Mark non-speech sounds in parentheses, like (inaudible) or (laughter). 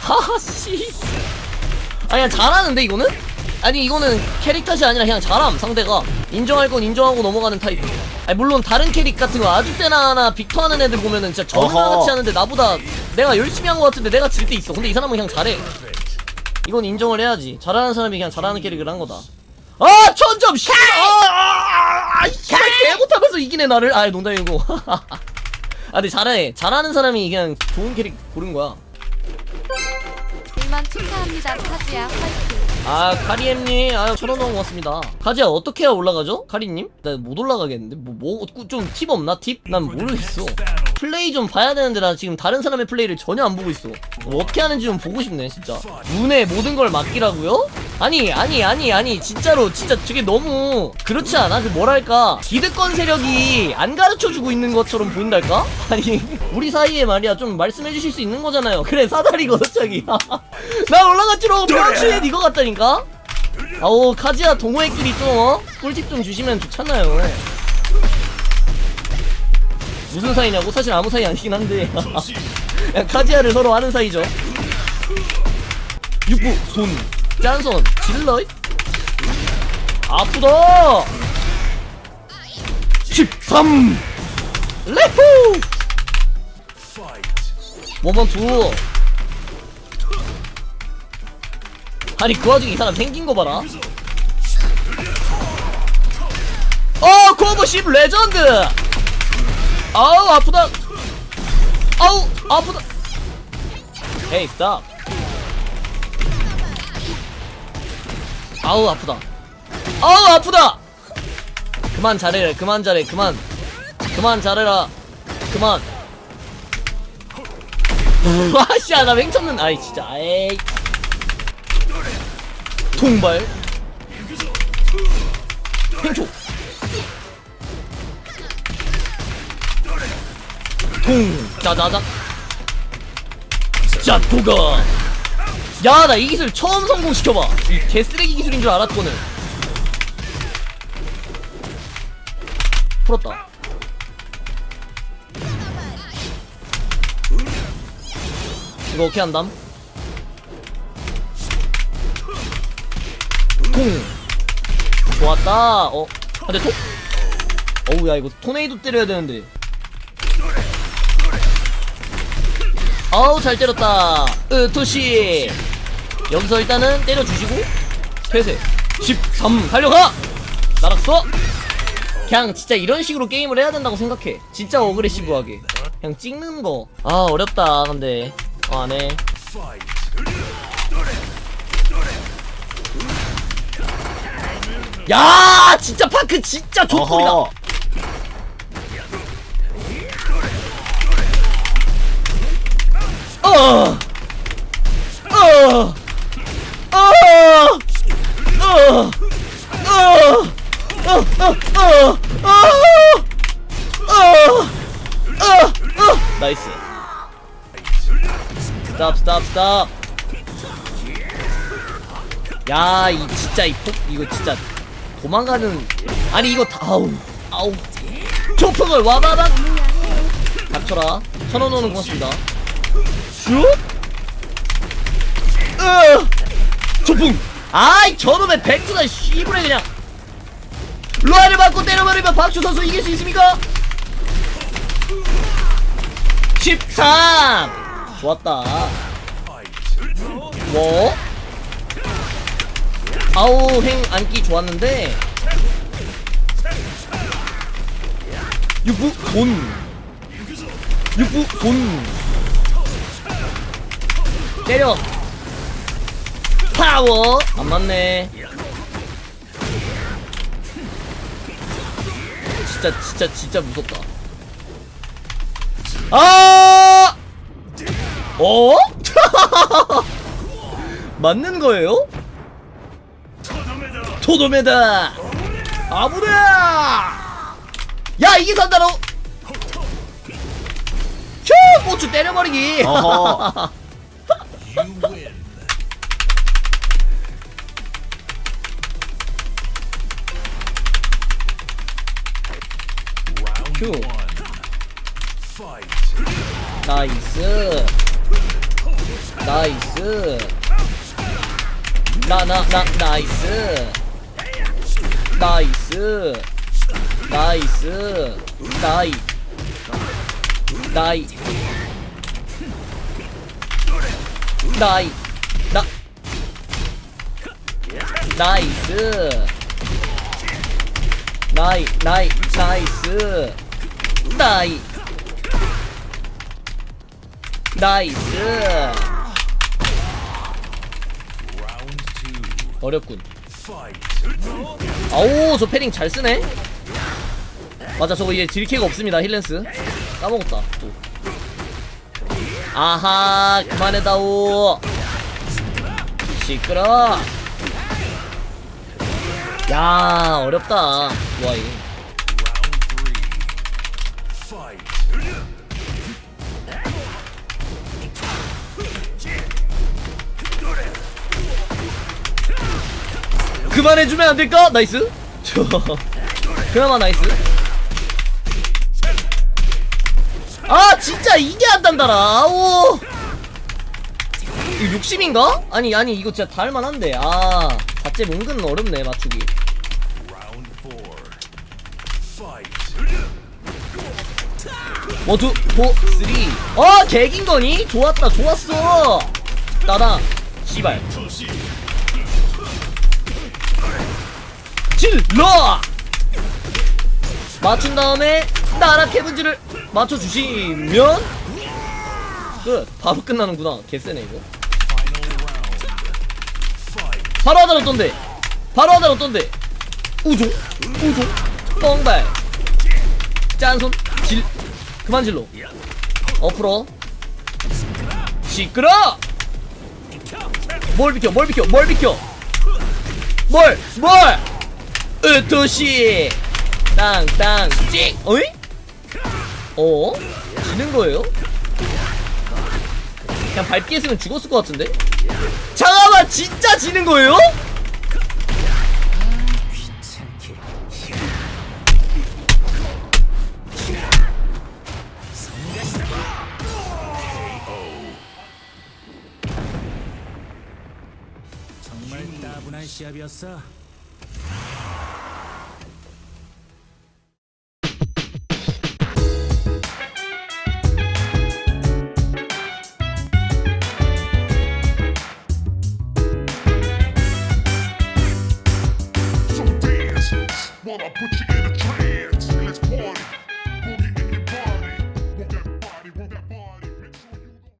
하하씨 아니 잘하는데 이거는? 아니 이거는 캐릭 탓이 아니라 그냥 잘함 상대가 인정할 건 인정하고 넘어가는 타입 아니 물론 다른 캐릭 같은 거 아주 세나나 빅터 하는 애들 보면은 진짜. 전나같이 하는데 나보다 내가 열심히 한 거 같은데 내가 질 때 있어 근데 이 사람은 그냥 잘해 이건 인정을 해야지 잘하는 사람이 그냥 잘하는 캐릭을 한 거다 아 천점 씨! 아, 아, 씨, 개 못하면서 이기네 나를. 아, 농담이고. 아, 근데 잘해. 잘하는 사람이 그냥 좋은 캐릭 고른 거야. 일만 축하합니다. 카즈야 화이팅. 아, 카리엠님, 아유, 천원 너무 고맙습니다. 가지야, 어떻게 해야 올라가죠? 카리님? 나 못 올라가겠는데? 뭐, 뭐, 좀 팁 없나? 팁? 난 모르겠어. 플레이 좀 봐야 되는데, 나 지금 다른 사람의 플레이를 전혀 안 보고 있어. 뭐 어떻게 하는지 좀 보고 싶네, 진짜. 눈에 모든 걸 맡기라고요? 아니, 아니, 아니, 아니, 진짜로, 진짜 저게 너무, 그렇지 않아? 그 뭐랄까, 기득권 세력이 안 가르쳐주고 있는 것처럼 보인달까? (laughs) 아니, 우리 사이에 말이야, 좀 말씀해 주실 수 있는 거잖아요. 그래, 사다리거든, 자기. (laughs) 나 올라갔지롱, 병신! 이거 같다니까? 아오, 카지야, 동호회끼리 좀, 어? 꿀팁 좀 주시면 좋잖아요. 무슨 사이냐고? 사실 아무 사이 아니긴 한데. (laughs) 야, 카지야를 서로 아는 사이죠. 육부, 손, 짠손, 질러. 아프다! 13! 레후! 원번 투! 아니, 그 와중에 이 사람 생긴 거 봐라. 어, 코버 10 레전드! 아우, 아프다! 아우, 아프다! 에이, 스탑! 아우 아프다. 아우 아프다. 그만 잘해 그만 잘해 그만. 그만 잘해라 그만. (laughs) 와씨야 나 맹쳤는 아이 진짜 에이. 통발. 팽초 통 짜자자. 자 도가. 야 나 이 기술 처음 성공시켜봐. 이 개쓰레기 기술인 줄 알았거든 풀었다. 이거 어떻게 한담? 통 좋았다. 어 근데 토 어우 야 이거 토네이도 때려야 되는데 어우 잘 때렸다. 으토시. 여기서 일단은 때려주시고. 퇴세 13 달려가! 날았어? 그냥 진짜 이런 식으로 게임을 해야 된다고 생각해. 진짜 어그레시브하게. 그냥 찍는 거아 어렵다. 근데. 어, 안해. 야 진짜 파크 진짜 좋소리다 어허. 스탑 스탑 스탑 야 이 진짜 이 폭 이거 진짜 도망가는 아니 이거 다 아우 아우 초풍을 와바박 닥쳐라 천원 오는 고맙습니다 슛? 으! 조풍! 아이 저놈의 백두다 씨부레 그냥 로아를 맞고 때려버리면 박주 선수 이길 수 있습니까? 13! 좋았다. 뭐? 아우 행 안기 좋았는데. 육부 돈 육부 돈 때려. 파워. 안 맞네. 진짜 진짜 진짜 무섭다. 아 어? (laughs) 맞는 거예요? 토도메다. 아무다 야 이게 산다로? 슈 고추 때려버리기. 큐 나이스 나이스. 나 나 나 나이스. 나이스. 나이스. 나이. 나이. 나이. 나. 나이스. 나이 나이 나이스. 나이 나이스. 어렵군. 아오 저 패링 잘 쓰네. 맞아 저거 얘 딜캐가 없습니다 힐렌스. 까먹었다 또. 아하 그만해다오. 시끄러. 야 어렵다 와 이거 그만해주면 안 될까? 나이스. 저 그나마 나이스. 아 진짜 이게 안 단다라. 아우. 이거 욕심인가? 아니 아니 이거 진짜 다 할만한데. 아 자체 몽근 어렵네 맞추기. 원투 포 쓰리. 어 개긴 거니? 좋았다 좋았어. 나다. 씨발. 질러! 맞춘 다음에 나라 캐븐즈를 맞춰주시면 끝. 바로 끝나는구나. 개쎄네 이거. 바로 하다 어떤데? 바로 하다 어떤데? 우종 우종 뻥발. 짠손 질 그만 질러. 엎으로 시끄러! 뭘 비켜 뭘 비켜 뭘 비켜? 뭘 뭘! 으토시 땅땅 찍 어이? 어? 지는 거예요? 그냥 밟기 했으면 죽었을 것 같은데? 잠깐만 진짜 지는 거예요? 시합이었어.